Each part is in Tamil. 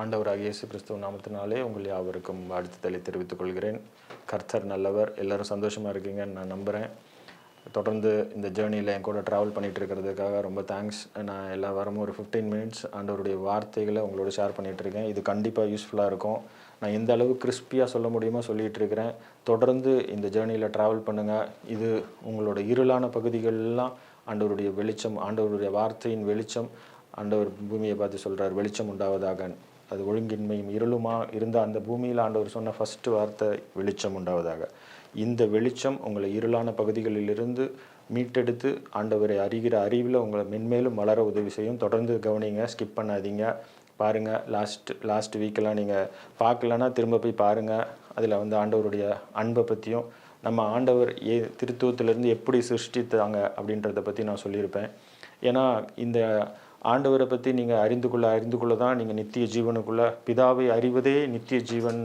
ஆண்டவராக இயேசு கிறிஸ்துவ நாமத்தினாலே உங்கள் யாவருக்கும் வாழ்த்துதலை தெரிவித்துக் கொள்கிறேன். கர்த்தர் நல்லவர். எல்லாரும் சந்தோஷமாக இருக்கீங்கன்னு நான் நம்புகிறேன் தொடர்ந்து இந்த ஜேர்னியில் என் கூட ட்ராவல் பண்ணிகிட்டு இருக்கிறதுக்காக ரொம்ப தேங்க்ஸ் நான் எல்லா வாரமும் ஒரு ஃபிஃப்டீன் மினிட்ஸ் ஆண்டவருடைய வார்த்தைகளை உங்களோட ஷேர் பண்ணிகிட்ருக்கேன் இது கண்டிப்பாக யூஸ்ஃபுல்லாக இருக்கும். நான் எந்த அளவு கிறிஸ்பியாக சொல்ல முடியுமோ சொல்லிகிட்டு இருக்கிறேன். தொடர்ந்து இந்த ஜேர்னியில் ட்ராவல் பண்ணுங்கள் இது உங்களோட இருளான பகுதிகளெல்லாம் ஆண்டவருடைய வெளிச்சம் ஆண்டவருடைய வார்த்தையின் வெளிச்சம் ஆண்டவர் பூமியை பார்த்து சொல்கிறார் வெளிச்சம் உண்டாவதாக. அது ஒழுங்கின்மையும் இருளுமா இருந்த அந்த பூமியில் ஆண்டவர் சொன்ன ஃபஸ்ட்டு வார்த்தை வெளிச்சம் உண்டாவதாக. இந்த வெளிச்சம் உங்களை இருளான பகுதிகளிலிருந்து மீட்டெடுத்து ஆண்டவரை அறிகிற அறிவில் உங்களை மென்மேலும் வளர உதவி செய்யும். தொடர்ந்து கவனிங்க ஸ்கிப் பண்ணாதீங்க. பாருங்கள் லாஸ்ட் லாஸ்ட் வீக்கெல்லாம் நீங்கள் பார்க்கலன்னா திரும்ப போய் பாருங்கள் அதில் வந்து ஆண்டவருடைய அன்பை பற்றியும் நம்ம ஆண்டவர் ஏ திருத்துவத்திலேருந்து எப்படி சிருஷ்டித்தாங்க அப்படின்றத பற்றி நான் சொல்லியிருப்பேன். ஏன்னா இந்த ஆண்டவரை பற்றி நீங்கள் அறிந்து கொள்ள அறிந்து கொள்ள தான் நீங்கள் நித்திய ஜீவனுக்குள்ளே பிதாவை அறிவதே நித்திய ஜீவன்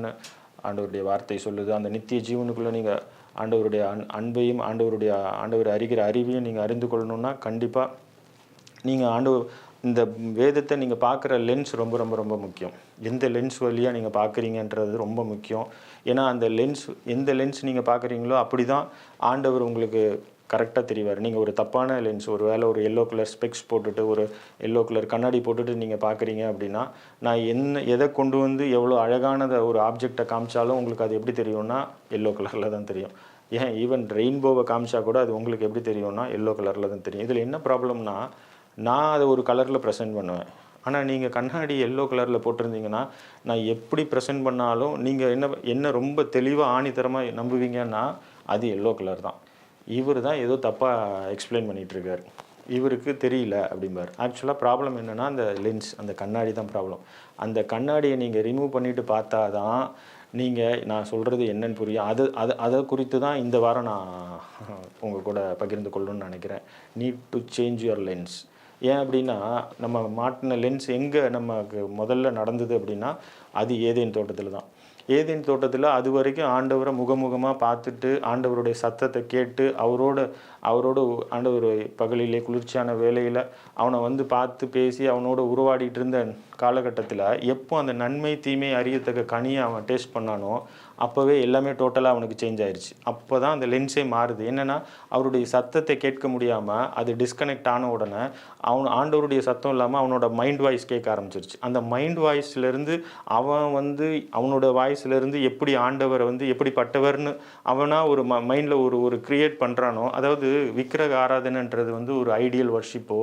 ஆண்டவருடைய வார்த்தை சொல்லுது. அந்த நித்திய ஜீவனுக்குள்ளே நீங்கள் ஆண்டவருடைய அன் அன்பையும் ஆண்டவருடைய ஆண்டவர் அறிகிற அறிவையும் நீங்கள் அறிந்து கொள்ளணும்னா கண்டிப்பாக நீங்கள் ஆண்டு இந்த வேதத்தை நீங்கள் பார்க்குற லென்ஸ் ரொம்ப ரொம்ப ரொம்ப முக்கியம். எந்த லென்ஸ் வழியாக நீங்கள் பார்க்குறீங்கன்றது ரொம்ப முக்கியம். ஏன்னா அந்த லென்ஸ் எந்த லென்ஸ் நீங்கள் பார்க்குறீங்களோ அப்படி தான் ஆண்டவர் உங்களுக்கு கரெக்டாக தெரிவார். நீங்கள் ஒரு தப்பான லென்ஸ் ஒரு வேளை ஒரு எல்லோ கலர் ஸ்பெக்ஸ் போட்டுட்டு ஒரு எல்லோ கலர் கண்ணாடி போட்டுட்டு நீங்கள் பார்க்குறீங்க அப்படின்னா நான் என்ன எதை கொண்டு வந்து எவ்வளோ அழகானதை ஒரு ஆப்ஜெக்டை காமிச்சாலும் உங்களுக்கு அது எப்படி தெரியும்னா எல்லோ கலரில் தான் தெரியும். ஏன் ஈவன் ரெயின்போவை காமிச்சா கூட அது உங்களுக்கு எப்படி தெரியும்னா எல்லோ கலரில் தான் தெரியும். இதில் என்ன ப்ராப்ளம்னா நான் அதை ஒரு கலரில் ப்ரெசென்ட் பண்ணுவேன். ஆனால் நீங்கள் கண்ணாடி எல்லோ கலரில் போட்டிருந்தீங்கன்னா நான் எப்படி ப்ரெசென்ட் பண்ணாலும் நீங்கள் என்ன என்ன ரொம்ப தெளிவாக ஆணித்தரமாக நம்புவீங்கன்னா அது எல்லோ கலர் தான். இவர் தான் ஏதோ தப்பாக எக்ஸ்பிளைன் பண்ணிகிட்ருக்கார் இவருக்கு தெரியல அப்படிம்பார். ஆக்சுவலாக ப்ராப்ளம் என்னென்னா அந்த லென்ஸ் அந்த கண்ணாடி தான் ப்ராப்ளம் அந்த கண்ணாடியை நீங்கள் ரிமூவ் பண்ணிவிட்டு பார்த்தா தான் நீங்கள் நான் சொல்கிறது என்னன்னு புரியும். அது அது அதை குறித்து தான் இந்த வாரம் நான் உங்கள் கூட பகிர்ந்து கொள்ளணும்னு நினைக்கிறேன். Need to change your lens ஏன் அப்படின்னா நம்ம மாட்டின லென்ஸ் எங்கே நமக்கு முதல்ல நடந்தது அப்படின்னா அது ஏதேன் தோட்டத்தில் தான். ஏதேன் தோட்டத்தில் அது வரைக்கும் ஆண்டவரை முகமுகமாக பார்த்துட்டு ஆண்டவருடைய சத்தத்தை கேட்டு அவரோட அவரோட ஆண்டவர் பகலிலே குளிர்ச்சியான வேலையில் அவனை வந்து பார்த்து பேசி அவனோட உருவாடிட்டு இருந்த காலகட்டத்தில் எப்போ அந்த நன்மை தீமை அறியத்தக்க கனியை அவன் டேஸ்ட் பண்ணானோ அப்போவே எல்லாமே டோட்டலாக அவனுக்கு சேஞ்ச் ஆயிடுச்சு அப்போ தான் அந்த லென்ஸே மாறுது. என்னென்னா அவருடைய சத்தத்தை கேட்க முடியாமல் அது டிஸ்கனெக்ட் ஆன உடனே அவன் ஆண்டவருடைய சத்தம் இல்லாமல் அவனோட மைண்ட் வாய்ஸ் கேட்க ஆரம்பிச்சிருச்சு. அந்த மைண்ட் வாய்ஸ்லேருந்து அவன் வந்து அவனோட வாய்ஸ்லேருந்து எப்படி ஆண்டவரை வந்து எப்படிப்பட்டவர்னு அவனாக ஒரு ம மைண்டில் ஒரு ஒரு க்ரியேட் பண்ணுறானோ அதாவது விக்கிரக ஆராதனைன்றது வந்து ஒரு ஐடியல் வர்ஷிப்போ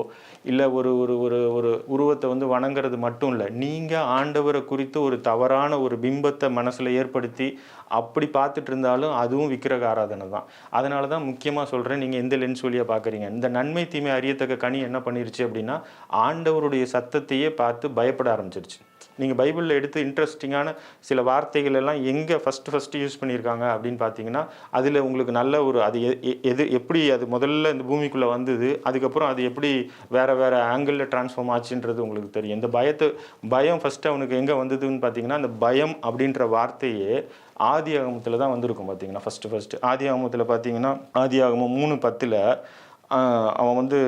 இல்லை ஒரு ஒரு ஒரு ஒரு உருவத்தை வந்து வணங்குறது மட்டும் இல்லை நீங்கள் ஆண்டவரை குறித்து ஒரு தவறான ஒரு பிம்பத்தை மனசில் ஏற்படுத்தி அப்படி பார்த்துட்டு இருந்தாலும் அதுவும் விக்கிரக ஆராதனை தான். அதனால தான் முக்கியமாக சொல்கிறேன் நீங்கள் எந்த லென்ஸ் வழியாக பார்க்குறீங்க? இந்த நன்மை தீமை அறியத்தக்க கனி என்ன பண்ணிருச்சு அப்படின்னா ஆண்டவருடைய சத்தத்தையே பார்த்து பயப்பட ஆரம்பிச்சிருச்சு. நீங்கள் பைபிளில் எடுத்து இன்ட்ரெஸ்டிங்கான சில வார்த்தைகள் எல்லாம் எங்கே ஃபஸ்ட்டு ஃபஸ்ட்டு யூஸ் பண்ணியிருக்காங்க அப்படின்னு பார்த்தீங்கன்னா அதில் உங்களுக்கு நல்ல ஒரு அது எ- எ- எது எப்படி அது முதல்ல இந்த பூமிக்குள்ளே வந்தது அதுக்கப்புறம் அது எப்படி வேறு வேறு ஆங்கிளில் ட்ரான்ஸ்ஃபார்ம் ஆச்சுன்றது உங்களுக்கு தெரியும். இந்த பயத்தை பயம் ஃபஸ்ட்டு அவனுக்கு எங்கே வந்ததுன்னு பார்த்தீங்கன்னா அந்த பயம் அப்படின்ற வார்த்தையே ஆதி ஆகமத்தில் தான் வந்திருக்கும் பார்த்தீங்கன்னா ஃபஸ்ட்டு ஃபஸ்ட்டு ஆதி ஆகமத்தில் பார்த்தீங்கன்னா ஆதி ஆகமம் மூணு பத்தில் அவன் வந்து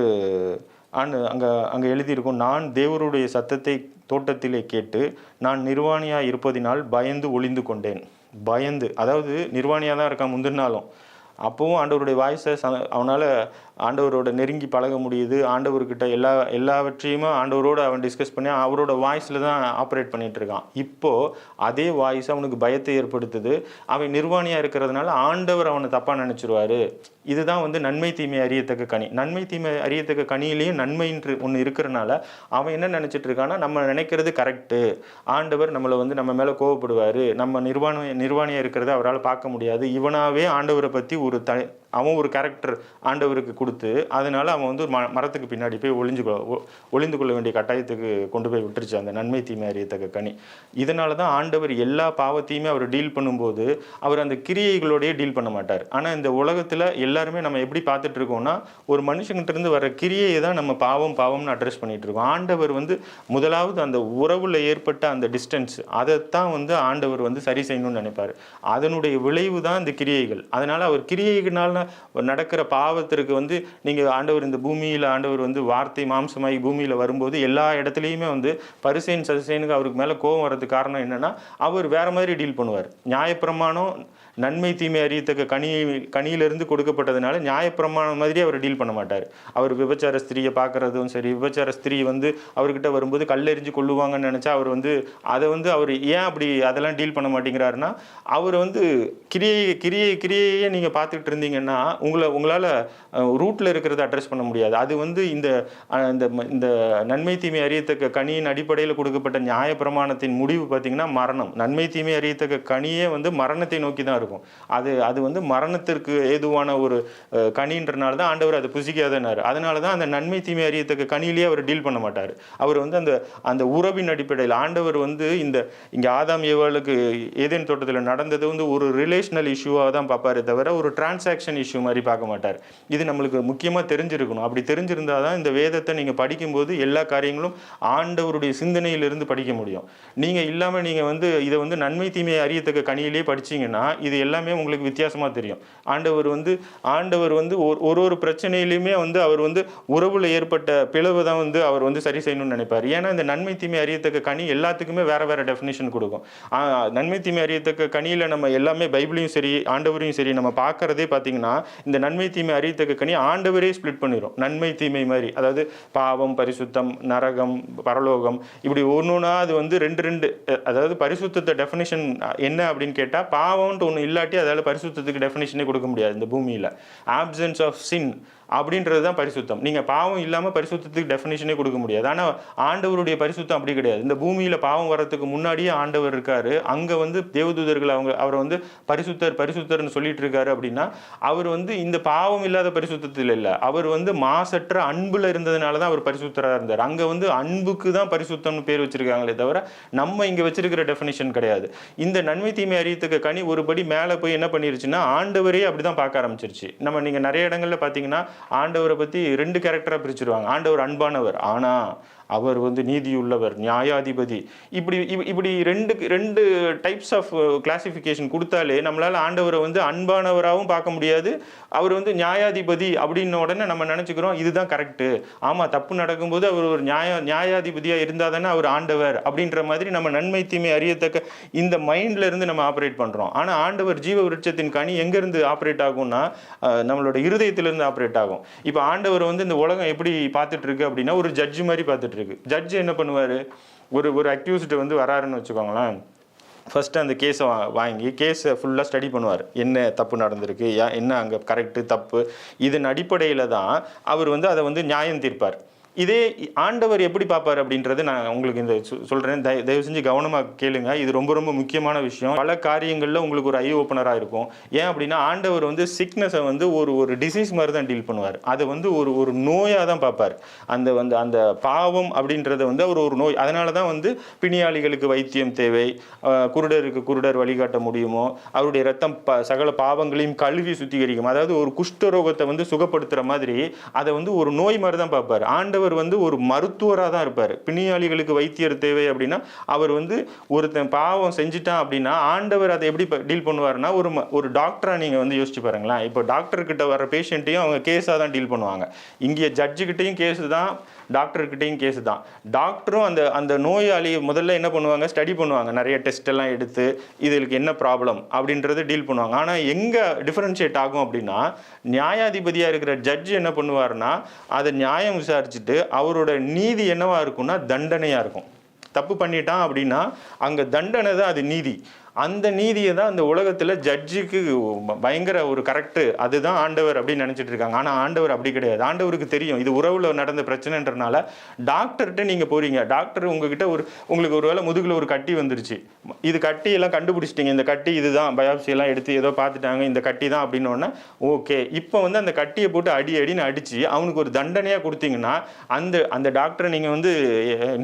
ஆண்டு அங்கே அங்கே எழுதியிருக்கும் நான் தேவருடைய சத்தத்தை தோட்டத்திலே கேட்டு நான் நிர்வாணியாக இருப்பதினால் பயந்து ஒளிந்து கொண்டேன். பயந்து அதாவது நிர்வாணியாக தான் இருக்கான் முந்தினாலும் அப்போவும் ஆண்டவருடைய வாய்ஸை ச அவனால் ஆண்டவரோட நெருங்கி பழக முடியுது. ஆண்டவர்கிட்ட எல்லா எல்லாவற்றையுமே ஆண்டவரோட அவன் டிஸ்கஸ் பண்ணி அவரோட வாய்ஸில் தான் ஆப்ரேட் பண்ணிட்டு இருக்கான். இப்போது அதே வாய்ஸ் அவனுக்கு பயத்தை ஏற்படுத்துது. அவன் நிர்வாணியாக இருக்கிறதுனால ஆண்டவர் அவனை தப்பாக நினச்சிருவாரு. இதுதான் வந்து நன்மை தீமை அறியத்தக்க கனி. நன்மை தீமை அறியத்தக்க கனியிலையும் நன்மைன்று ஒன்று இருக்கிறனால அவன் என்ன நினச்சிட்டு இருக்கான்னா நம்ம நினைக்கிறது கரெக்டு ஆண்டவர் நம்மளை வந்து நம்ம மேலே கோவப்படுவார். நம்ம நிர்வாண நிர்வாணியாக இருக்கிறத அவரால் பார்க்க முடியாது. இவனாகவே ஆண்டவரை பற்றி ஒரு த அவன் ஒரு கேரக்டர் ஆண்டவருக்கு கொடுத்து அதனால அவன் வந்து ம மரத்துக்கு பின்னாடி போய் ஒளிஞ்சு கொ- ஒ- ஒளிந்து கொள்ள வேண்டிய கட்டாயத்துக்கு கொண்டு போய் விட்டுருச்சு அந்த நன்மை தீமை அறியத்தக்க கனி. இதனால தான் ஆண்டவர் எல்லா பாவத்தையுமே அவர் டீல் பண்ணும்போது அவர் அந்த கிரியைகளோடையே டீல் பண்ண மாட்டார். ஆனால் இந்த உலகத்தில் எல்லாருமே நம்ம எப்படி பார்த்துட்டு இருக்கோம்னா ஒரு மனுஷங்கிட்டேருந்து வர கிரியையை தான் நம்ம பாவம் பாவம்னு அட்ரஸ் பண்ணிட்டு இருக்கோம். ஆண்டவர் வந்து முதலாவது அந்த உறவுல ஏற்பட்ட அந்த டிஸ்டன்ஸ் அதைத்தான் வந்து ஆண்டவர் வந்து சரி செய்யணும்னு நினைப்பார். அதனுடைய விளைவு தான் இந்த கிரியைகள். அதனால அவர் கிரியைகள்னால சாதாரண நடக்கிற பாவத்திற்கு வந்து நீங்கள் ஆண்டவர் இந்த பூமியில் ஆண்டவர் வந்து வார்த்தை மாம்சமாகி பூமியில் வரும்போது எல்லா இடத்துலையுமே வந்து பரிசேன் சரிசைனுக்கு அவருக்கு மேலே கோபம் வர்றதுக்கு காரணம் என்னன்னா அவர் வேற மாதிரி டீல் பண்ணுவார். நியாயப்பிரமாணம் நன்மை தீமை அறியத்தக்க கனி கனியிலிருந்து கொடுக்கப்பட்டதுனால நியாயப்பிரமாணம் மாதிரி அவர் டீல் பண்ண மாட்டார். அவர் விபச்சார ஸ்திரியை பார்க்குறதும் சரி விபச்சார ஸ்திரீ வந்து அவர்கிட்ட வரும்போது கல்லெறிஞ்சு கொள்ளுவாங்கன்னு நினச்சா அவர் வந்து அதை வந்து அவர் ஏன் அப்படி அதெல்லாம் டீல் பண்ண மாட்டேங்கிறாருன்னா அவர் வந்து கிரியை கிரியை கிரியையே நீங்கள் பார்த்துக்கிட்டு இருந்தீங்கன்னா உங்களை உங்களால் ரூட்டில் இருக்கிறத அட்ரஸ் பண்ண முடியாது. அது வந்து இந்த இந்த இந்த நன்மை தீமை அறியத்தக்க கனியின் அடிப்படையில் கொடுக்கப்பட்ட நியாயப்பிரமாணத்தின் முடிவு பார்த்தீங்கன்னா மரணம். நன்மை தீமை அறியத்தக்க கனியே வந்து மரணத்தை நோக்கி தான் இருக்கும். அது அது வந்து மரணத்திற்கு ஏதுவான ஒரு கனின்றனால தான் ஆண்டவர் அதை புசிக்காதனார். அதனால தான் அந்த நன்மை தீமை அறியத்தக்க கனியிலேயே அவர் டீல் பண்ண மாட்டார். அவர் வந்து அந்த அந்த உறவின் அடிப்படையில் ஆண்டவர் வந்து இந்த இங்கே ஆதாம் ஏவாளுக்கு ஏதேன் தோட்டத்தில் நடந்தது வந்து ஒரு ரிலேஷனல் இஷ்யூவாக தான் பார்ப்பாரே தவிர ஒரு டிரான்சாக்ஷன் இஷ்யூ மாதிரி பார்க்க மாட்டார். இது நம்மளுக்கு முக்கியமாக தெரிஞ்சிருக்கணும். அப்படி தெரிஞ்சிருந்தால் தான் இந்த வேதத்தை நீங்கள் படிக்கும்போது எல்லா காரியங்களும் ஆண்டவருடைய சிந்தனையிலிருந்து படிக்க முடியும். நீங்கள் இல்லாமல் நீங்கள் வந்து இதை வந்து நன்மை தீமையை அறியத்தக்க கனியிலே படிச்சீங்கன்னா இது எல்லாமே உங்களுக்கு வித்தியாசமாக தெரியும். ஆண்டவர் வந்து ஆண்டவர் வந்து ஒரு ஒரு ஒரு பிரச்சனையிலையுமே வந்து அவர் வந்து உறவில் ஏற்பட்ட பிளவு தான் வந்து அவர் வந்து சரி செய்யணும்னு நினைப்பார். ஏன்னா இந்த நன்மை தீமை அறியத்தக்க கனி எல்லாத்துக்குமே வேறு வேறு டெஃபினேஷன் கொடுக்கும். நன்மை தீமை அறியத்தக்க கனியில் நம்ம எல்லாமே பைபிளையும் சரி ஆண்டவரையும் சரி நம்ம பார்க்கறதே பார்த்தீங்கன்னா இந்த நன்மை தீமை அறியத்தக்க கனி ஆண்டவரே ஸ்ப்ளிட் பண்ணிடும் நன்மை தீமை மாதிரி. அதாவது பாவம் பரிசுத்தம் நரகம் பரலோகம் இப்படி ஒன்று ஒன்றா அது வந்து ரெண்டு ரெண்டு அதாவது பரிசுத்தத்தை டெஃபினேஷன் என்ன அப்படின்னு கேட்டால் பாவம்ன்ட்டு ஒன்று இல்லாட்டி அதால் பரிசுத்தத்துக்கு டெஃபினேஷனே கொடுக்க முடியாது இந்த பூமியில். ஆப்சன்ஸ் ஆஃப் சின் அப்படின்றது தான் பரிசுத்தம். நீங்கள் பாவம் இல்லாமல் பரிசுத்தத்துக்கு டெஃபினேஷனே கொடுக்க முடியாது. ஆனால் ஆண்டவருடைய பரிசுத்தம் அப்படி கிடையாது. இந்த பூமியில் பாவம் வர்றதுக்கு முன்னாடியே ஆண்டவர் இருக்கார். அங்கே வந்து தேவதூதர்கள் அவங்க அவரை வந்து பரிசுத்தர் பரிசுத்தர்னு சொல்லிட்டு இருக்காரு அப்படின்னா அவர் வந்து இந்த பாவம் இல்லாத பரிசுத்தத்தில் இல்லை. அவர் வந்து மாசற்ற அன்பில் இருந்ததுனால தான் அவர் பரிசுத்தராக இருந்தார். அங்கே வந்து அன்புக்கு தான் பரிசுத்தம்னு பேர் வச்சிருக்காங்களே தவிர நம்ம இங்கே வச்சிருக்கிற டெஃபினேஷன் கிடையாது. இந்த நன்மை தீமை அறியத்துக்கு கனி ஒருபடி மேலே போய் என்ன பண்ணிருச்சுன்னா ஆண்டவரே அப்படி தான் பார்க்க ஆரம்பிச்சிருச்சு. நம்ம நீங்கள் நிறைய இடங்களில் பார்த்தீங்கன்னா ஆண்டவரை பற்றி ரெண்டு கேரக்டராக பிரிச்சிருவாங்க. ஆண்டவர் அன்பானவர். ஆனா அவர் வந்து நீதியுள்ளவர் நியாயாதிபதி. இப்படி இப்படி ரெண்டு ரெண்டு டைப்ஸ் ஆஃப் கிளாசிஃபிகேஷன் கொடுத்தாலே நம்மளால் ஆண்டவரை வந்து அன்பானவராகவும் பார்க்க முடியாது. அவர் வந்து நியாயாதிபதி அப்படின்ன உடனே நம்ம நினச்சிக்கிறோம் இதுதான் கரெக்டு ஆமாம் தப்பு நடக்கும்போது அவர் ஒரு நியாய நியாயாதிபதியாக இருந்தால் தானே அவர் ஆண்டவர் அப்படின்ற மாதிரி நம்ம நன்மை தீமை அறியத்தக்க இந்த மைண்ட்ல இருந்து நம்ம ஆப்ரேட் பண்ணுறோம் ஆனால் ஆண்டவர் ஜீவ விருட்சத்தின் கனி எங்கேருந்து ஆப்ரேட் ஆகும்னா நம்மளோட இருதயத்திலிருந்து ஆப்ரேட் ஆகும். இப்போ ஆண்டவர் வந்து இந்த உலகம் எப்படி பார்த்துட்ருக்கு அப்படின்னா ஒரு ஜட்ஜ் மாதிரி பார்த்துட்டு இருக்கு. ஜட்ஜ் என்ன பண்ணுவார்? ஒரு ஒரு அக்யூஸ்டு வந்து வராருன்னு வச்சுக்கோங்களேன். ஃபஸ்ட்டு அந்த கேஸை வா வாங்கி கேஸை ஃபுல்லாக ஸ்டடி பண்ணுவார். என்ன தப்பு நடந்திருக்கு? ஏன் என்ன அங்கே கரெக்டு தப்பு? இதன் அடிப்படையில் தான் அவர் வந்து அதை வந்து நியாயம் தீர்ப்பார். இதே ஆண்டவர் எப்படி பார்ப்பார் அப்படின்றது நான் உங்களுக்கு இந்த சொ- தய- தயவு செஞ்சு கவனமாக கேளுங்க. இது ரொம்ப ரொம்ப முக்கியமான விஷயம். பல காரியங்களில் உங்களுக்கு ஒரு ஐ ஓப்பனராக இருக்கும். ஏன் அப்படின்னா ஆண்டவர் வந்து சிக்னஸை வந்து ஒரு ஒரு டிசீஸ் மாதிரி தான் டீல் பண்ணுவார். அதை வந்து ஒரு ஒரு நோயாக தான் பார்ப்பார். அந்த வந்து அந்த பாவம் அப்படின்றத வந்து அவர் ஒரு நோய். அதனால தான் வந்து பிணியாளிகளுக்கு வைத்தியம் தேவை. குருடருக்கு குருடர் வழிகாட்ட முடியுமோ அவருடைய ரத்தம் ப சகல பாவங்களையும் கழுவி சுத்திகரிக்கும். அதாவது ஒரு குஷ்டரோகத்தை வந்து சுகப்படுத்துகிற மாதிரி அதை வந்து ஒரு நோய் மாதிரி தான் பார்ப்பார். ஆண்டவர் வந்து ஒரு மருத்துவராக தான் இருப்பார். பிணியாளிகளுக்கு வைத்தியர் தேவை அப்படின்னா அவர் வந்து ஒருத்தன் பாவம் செஞ்சுட்டான் அப்படின்னா ஆண்டவர் அதை எப்படி டீல் பண்ணுவாருன்னா ஒரு ஒரு டாக்டராக நீங்கள் வந்து யோசிச்சு பாருங்களேன். இப்போ டாக்டர்கிட்ட வர பேஷண்ட்டையும் அவங்க கேஸாக தான் டீல் பண்ணுவாங்க. இங்கே ஜட்ஜுக்கிட்டையும் கேஸ் தான் டாக்டர்கிட்டையும் கேஸ் தான். டாக்டரும் அந்த அந்த நோயாளி முதல்ல என்ன பண்ணுவாங்க? ஸ்டடி பண்ணுவாங்க. நிறைய டெஸ்ட் எல்லாம் எடுத்து இதுக்கு என்ன ப்ராப்ளம் அப்படின்றத டீல் பண்ணுவாங்க. ஆனால் எங்கே டிஃபரன்ஷியேட் ஆகும் அப்படின்னா நியாயாதிபதியாக இருக்கிற ஜட்ஜ் என்ன பண்ணுவார்னா அதை நியாயம் விசாரிச்சுட்டு அவரோட நீதி என்னவாக இருக்கும்னா தண்டனையாக இருக்கும். தப்பு பண்ணிட்டான் அப்படின்னா அங்கே தண்டனை தான் அது நீதி. அந்த நீதியை தான் அந்த உலகத்தில் ஜட்ஜுக்கு பயங்கர ஒரு கரெக்டு அதுதான் ஆண்டவர் அப்படின்னு நினச்சிட்டு இருக்காங்க. ஆனால் ஆண்டவர் அப்படி கிடையாது. ஆண்டவருக்கு தெரியும். இது உறவில் நடந்த பிரச்சனைன்றனால டாக்டர்கிட்ட நீங்கள் போறீங்க. டாக்டர் உங்ககிட்ட ஒரு உங்களுக்கு ஒரு வேளை முதுகில் ஒரு கட்டி வந்துருச்சு. இது கட்டி எல்லாம் கண்டுபிடிச்சிட்டிங்க. இந்த கட்டி இதுதான். பயாப்சியெல்லாம் எடுத்து ஏதோ பார்த்துட்டாங்க. இந்த கட்டி தான் அப்படின்னோடனே ஓகே. இப்போ வந்து அந்த கட்டியை போட்டு அடி அடின்னு அடிச்சு அவனுக்கு ஒரு தண்டனையாக கொடுத்தீங்கன்னா அந்த அந்த டாக்டரை நீங்கள் வந்து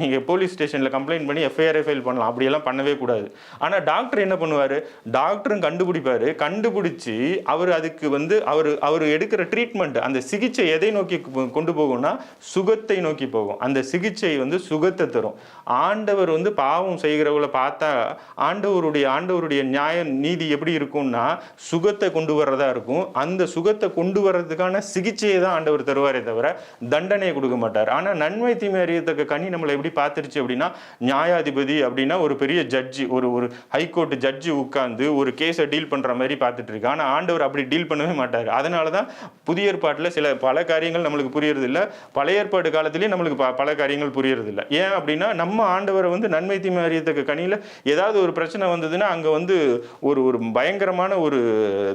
நீங்கள் போலீஸ் ஸ்டேஷனில் கம்ப்ளைண்ட் பண்ணி எஃப்ஐஆர் ஃபைல் பண்ணலாம். அப்படியெல்லாம் பண்ணவே கூடாது. ஆனால் டாக்டர் டாக்டர் என்ன பண்ணுவார்? டாக்டரும் கண்டுபிடிப்பாரு. கண்டுபிடிச்சி அவர் அதுக்கு வந்து அவர் அவர் எடுக்கிற ட்ரீட்மெண்ட் அந்த சிகிச்சை எதை நோக்கி கொண்டு போகும்னா சுகத்தை நோக்கி போகும். அந்த சிகிச்சை வந்து சுகத்தை தரும். ஆண்டவர் வந்து பாவம் செய்கிறவங்கள பார்த்தா ஆண்டவருடைய ஆண்டவருடைய நியாய நீதி எப்படி இருக்கும்னா சுகத்தை கொண்டு வர்றதா இருக்கும். அந்த சுகத்தை கொண்டு வர்றதுக்கான சிகிச்சையை தான் ஆண்டவர் தருவாரே தவிர தண்டனையை கொடுக்க மாட்டார். ஆனா நன்மை தீமை அறியத்தக்க கனி நம்மளை எப்படி பார்த்துருச்சு அப்படின்னா நியாயாதிபதி அப்படின்னா ஒரு பெரிய ஜட்ஜி ஒரு ஒரு ஹைகோர்ட் ஜட்ஜி உட்கார்ந்து ஒரு கேஸை டீல் பண்ணுற மாதிரி பார்த்துட்டு இருக்கு ஆனால் ஆண்டவர் அப்படி டீல் பண்ணவே மாட்டார். அதனால தான் புதிய ஏற்பாட்டில் சில பல காரியங்கள் நம்மளுக்கு புரியறதில்ல பழைய ஏற்பாடு காலத்திலேயே நம்மளுக்கு ப- பல காரியங்கள் புரியறது ஏன் அப்படின்னா நம்ம ஆண்டவரை வந்து நன்மை தீமை அறியத்தக்க கனியில ஏதாவது ஒரு பிரச்சனை வந்ததுன்னா அங்கே வந்து ஒரு ஒரு பயங்கரமான ஒரு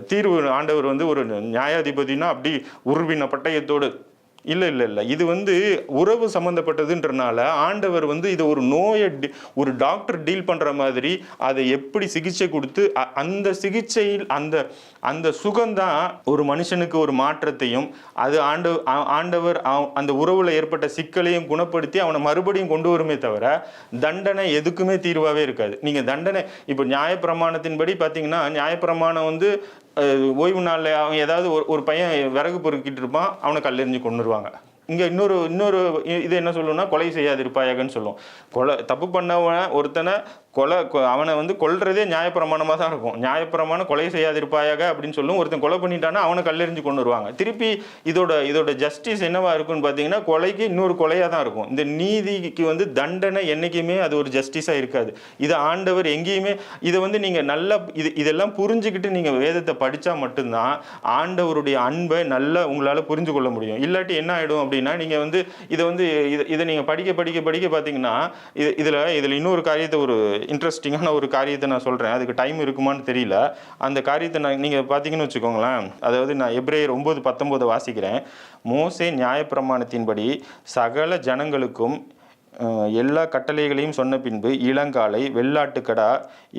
தீர்வு ஆண்டவர் வந்து ஒரு நியாயாதிபதினா அப்படி உருவின பட்டயத்தோடு இல்லை இல்லை இல்லை. இது வந்து உறவு சம்மந்தப்பட்டதுன்றனால ஆண்டவர் வந்து இதை ஒரு நோயை ஒரு டாக்டர் டீல் பண்ணுற மாதிரி அதை எப்படி சிகிச்சை கொடுத்து அ- அந்த சிகிச்சையில் அந்த அந்த சுகம்தான் ஒரு மனுஷனுக்கு ஒரு மாற்றத்தையும் அது ஆண்டு ஆ- ஆண்டவர் அவ- அந்த உறவில் ஏற்பட்ட சிக்கலையும் குணப்படுத்தி அவனை மறுபடியும் கொண்டு வருமே தவிர தண்டனை எதுக்குமே தீர்வாகவே இருக்காது. நீங்கள் தண்டனை இப்போ நியாயப்பிரமாணத்தின்படி பார்த்தீங்கன்னா நியாயப்பிரமாணம் வந்து ஓய்வு நாளில் அவன் ஏதாவது ஒரு ஒரு பையன் விறகு பொறுக்கிட்டு இருப்பான் அவனை கல்லெறிஞ்சு கொண்டுருவாங்க இங்கே இன்னொரு இன்னொரு இது என்ன சொல்லுன்னா கொலை செய்யாதிருப்பாயாகன்னு சொல்லும் கொலை தப்பு பண்ணவன் ஒருத்தனை கொலை கொ- அவனை வந்து கொல்றதே நியாயப்பிரமாணமாக தான் இருக்கும். நியாயப்பிரமாணம் கொலை செய்யாதிருப்பாயாக அப்படின்னு சொல்லும் ஒருத்தன் கொலை பண்ணிட்டானா அவனை கல்லெறிஞ்சு கொண்டு வருவாங்க. திருப்பி இதோட இதோட ஜஸ்டிஸ் என்னவா இருக்கும்னு பார்த்தீங்கன்னா கொலைக்கு இன்னொரு கொலையாக தான் இருக்கும். இந்த நீதிக்கு வந்து தண்டனை என்றைக்குமே அது ஒரு ஜஸ்டிஸாக இருக்காது. இது ஆண்டவர் எங்கேயுமே இதை வந்து நீங்கள் நல்லா இது இதெல்லாம் புரிஞ்சுக்கிட்டு நீங்கள் வேதத்தை படித்தா மட்டும்தான் ஆண்டவருடைய அன்பை நல்லா உங்களால் புரிஞ்சு கொள்ள முடியும். இல்லாட்டி என்ன ஆகிடும் அப்படின்னு நீங்கள் வந்து இதை வந்து இதை இதை நீங்கள் படிக்க படிக்க படிக்க பார்த்தீங்கன்னா இது இதில் இதில் இன்னொரு காரியத்தை ஒரு இன்ட்ரெஸ்டிங்கான ஒரு காரியத்தை நான் சொல்கிறேன் அதுக்கு டைம் இருக்குமான்னு தெரியல. அந்த காரியத்தை நான் நீங்கள் பார்த்தீங்கன்னு வச்சுக்கோங்களேன். அதாவது நான் எப்ரேயர் ஒம்பது பத்தொம்போது வாசிக்கிறேன். மோசே நியாயப்பிரமாணத்தின்படி சகல ஜனங்களுக்கும் எல்லா கட்டளைகளையும் சொன்ன பின்பு இளங்காலை வெள்ளாட்டுக்கடா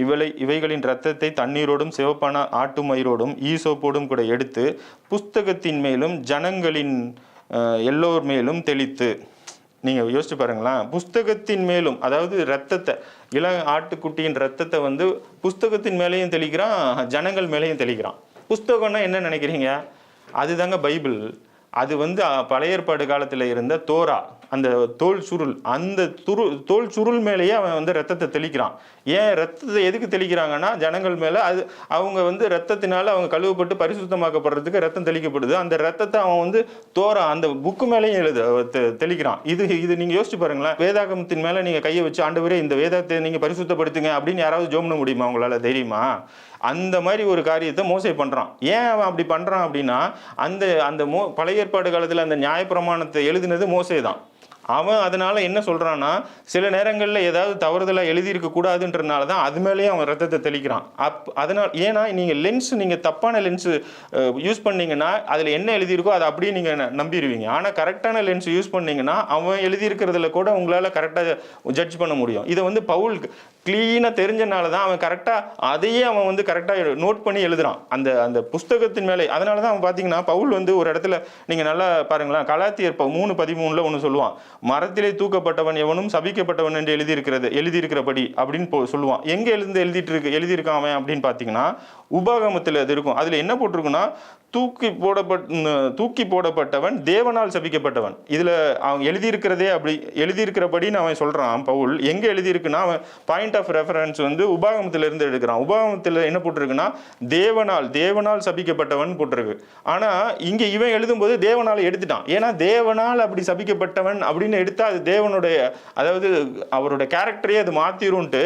இவளை இவைகளின் இரத்தத்தை தண்ணீரோடும் சிவப்பான ஆட்டு மயிரோடும் ஈசோப்போடும் கூட எடுத்து புஸ்தகத்தின் மேலும் ஜனங்களின் எல்லோர் மேலும் தெளித்து. நீங்கள் யோசிச்சு பாருங்களேன். புஸ்தகத்தின் மேலும் அதாவது ரத்தத்தை இள ஆட்டுக்குட்டியின் ரத்தத்தை வந்து புஸ்தகத்தின் மேலேயும் தெளிக்கிறான் ஜனங்கள் மேலேயும் தெளிக்கிறான். புஸ்தகம்னா என்ன நினைக்கிறீங்க? அதுதாங்க பைபிள். அது வந்து பழைய ஏற்பாடு காலத்தில் இருந்த தோரா. அந்த தோல் சுருள் அந்த துரு தோல் சுருள் மேலேயே அவன் வந்து ரத்தத்தை தெளிக்கிறான். ஏன் ரத்தத்தை எதுக்கு தெளிக்கிறாங்கன்னா ஜனங்கள் மேலே அது அவங்க வந்து ரத்தத்தினால அவங்க கழுவப்பட்டு பரிசுத்தமாக்கப்படுறதுக்கு ரத்தம் தெளிக்கப்படுது. அந்த ரத்தத்தை அவன் வந்து தோறான் அந்த புக்கு மேலேயும் எழுத தெளிக்கிறான். இது இது நீங்கள் யோசிச்சு பாருங்களேன். வேதாகமத்தின் மேலே நீங்கள் கையை வச்சு ஆண்டவரே இந்த வேதத்தை நீங்கள் பரிசுத்தப்படுத்துங்க அப்படின்னு யாராவது ஜோம் பண்ண முடியுமா உங்களால்? தைரியமா? அந்த மாதிரி ஒரு காரியத்தை மோசை பண்ணுறான் ஏன் அவன் அப்படி பண்ணுறான் அப்படின்னா அந்த அந்த மோ பழைய ஏற்பாடு காலத்தில் அந்த நியாயப்பிரமாணத்தை எழுதினது மோசை தான் அவன் அதனால் என்ன சொல்கிறான்னா சில நேரங்களில் ஏதாவது தவறுதலாக எழுதியிருக்க கூடாதுன்றனால தான் அது மேலேயே அவன் ரத்தத்தை தெளிக்கிறான். அப் அதனால் ஏன்னா நீங்கள் லென்ஸ் நீங்கள் தப்பான லென்ஸு யூஸ் பண்ணிங்கன்னா அதில் என்ன எழுதியிருக்கோ அதை அப்படியே நீங்கள் நம்பிடுவீங்க ஆனால் கரெக்டான லென்ஸ் யூஸ் பண்ணிங்கன்னா அவன் எழுதியிருக்கிறதுல கூட உங்களால் கரெக்டாக ஜட்ஜ் பண்ண முடியும். இதை வந்து பவுல் க்ளீனாக தெரிஞ்சனால தான் அவன் கரெக்டாக அதையே அவன் வந்து கரெக்டாக நோட் பண்ணி எழுதுறான். அந்த அந்த புஸ்தகத்தின் மேலே அதனால தான் அவன் பார்த்தீங்கன்னா பவுல் வந்து ஒரு இடத்துல நீங்கள் நல்லா பாருங்களேன் கலாத்தியர் ப- மூணு பதிமூணில் ஒன்று சொல்லுவான். மரத்திலே தூக்கப்பட்டவன் எவனும் சபிக்கப்பட்டவன் என்று எழுதியிருக்கிறது எழுதியிருக்கிறபடி அப்படின்னு போ சொல்லுவான். எங்கே எழுந்து எழுதிட்டு இருக்கு எழுதியிருக்கான் அவன் அப்படின்னு பார்த்தீங்கன்னா உபாகமத்தில் அது இருக்கும். அதில் என்ன போட்டிருக்குன்னா தூக்கி போடப்பட் தூக்கி போடப்பட்டவன் தேவனால் சபிக்கப்பட்டவன். இதில் அவன் எழுதியிருக்கிறதே அப்படி எழுதியிருக்கிறபடின்னு அவன் சொல்கிறான் பவுல். எங்கே எழுதியிருக்குன்னா அவன் பாயிண்ட் ஆஃப் ரெஃபரன்ஸ் வந்து உபாகமத்திலிருந்து எடுக்கிறான். உபாகமத்தில் என்ன போட்டிருக்குன்னா தேவனால் தேவனால் சபிக்கப்பட்டவன் போட்டிருக்கு. ஆனால் இங்கே இவன் எழுதும்போது தேவனால் எடுத்துட்டான். ஏன்னா தேவனால் அப்படி சபிக்கப்பட்டவன் அப்படின்னு எடுத்தால் அது தேவனுடைய அதாவது அவரோட கேரக்டரே அது மாத்திரும்ட்டு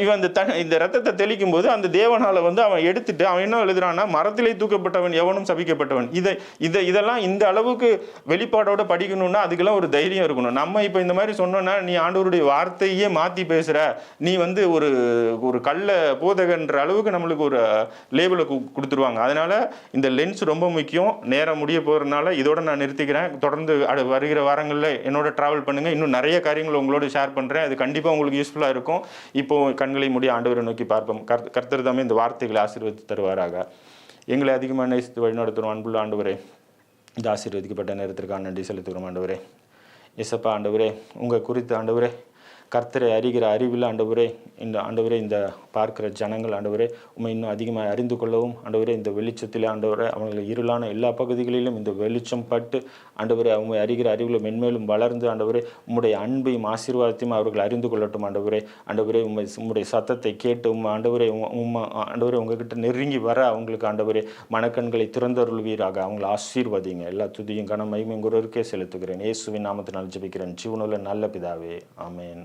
இவன் அந்த தன் இந்த ரத்தத்தை தெளிக்கும் போது அந்த தேவனால் வந்து அவன் எடுத்துட்டு அவன் என்ன எழுதுறான்னா மரத்திலே தூக்கப்பட்டவன் எவனும் சபிக்கப்பட்டவன். இதை இதை இதெல்லாம் இந்த அளவுக்கு வெளிப்பாடோட படிக்கணும்னா அதுக்கெல்லாம் ஒரு தைரியம் இருக்கணும். நம்ம இப்போ இந்த மாதிரி சொன்னோன்னா நீ ஆண்டவருடைய வார்த்தையே மாற்றி பேசுகிற நீ வந்து ஒரு ஒரு கள்ள போதகன்ற அளவுக்கு நம்மளுக்கு ஒரு லேபிளை கொடுத்துருவாங்க. அதனால் இந்த லென்ஸ் ரொம்ப முக்கியம். நேரம் முடிய போகிறதுனால இதோட நான் நிறுத்திக்கிறேன். தொடர்ந்து அடு வருகிற வாரங்களில் என்னோட ட்ராவல் பண்ணுங்கள் இன்னும் நிறைய காரியங்கள் உங்களோட ஷேர் பண்ணுறேன் அது கண்டிப்பாக உங்களுக்கு யூஸ்ஃபுல்லாக இருக்கும். இப்போது கண்களை மூடி ஆண்டவரை நோக்கி பார்ப்போம். கர்த்த- கர்த்தர் தாமே இந்த வார்த்தைகளை ஆசீர்வதித்து தருவாராக. எங்களை அதிகமாக நேசித்து வழிநடத்துகிறோம். அன்புள்ள ஆண்டவரே இந்த ஆசீர்வதிக்கப்பட்ட நேரத்திற்கான நன்றி செலுத்துகிறோம் ஆண்டவரே. எசப்பா ஆண்டவரே உங்கள் குறித்த ஆண்டவரே கர்த்தரை அறிகிற அறிவில் ஆண்டவரே இந்த ஆண்டவரே இந்த பார்க்கிற ஜனங்கள் ஆண்டவரே உண்மை இன்னும் அதிகமாக அறிந்து கொள்ளவும் ஆண்டவரே இந்த வெளிச்சத்தில் ஆண்டவரே அவங்களை இருளான எல்லா பகுதிகளிலும் இந்த வெளிச்சம் பட்டு ஆண்டவரே அவங்க அறிகிற அறிவில் மென்மேலும் வளர்ந்து ஆண்டவரே உம்முடைய அன்பையும் ஆசீர்வாதத்தையும் அவர்கள் அறிந்து கொள்ளட்டும் ஆண்டவரே. ஆண்டவரே உண்மை உம்முடைய சத்தத்தை கேட்டு உம் ஆண்டவரே உம் ஆண்டவரே உங்ககிட்ட நெருங்கி வர அவங்களுக்கு ஆண்டவரே மனக்கண்களை திறந்தருள்வீராக. அவங்களை ஆசீர்வதிங்க எல்லா துதியும் கன மகிமையும் குருவருக்கே செலுத்துகிறேன். இயேசுவின் நாமத்தினால் ஜபிக்கிறேன். ஜீவனுள்ள நல்ல பிதாவே. ஆமேன்.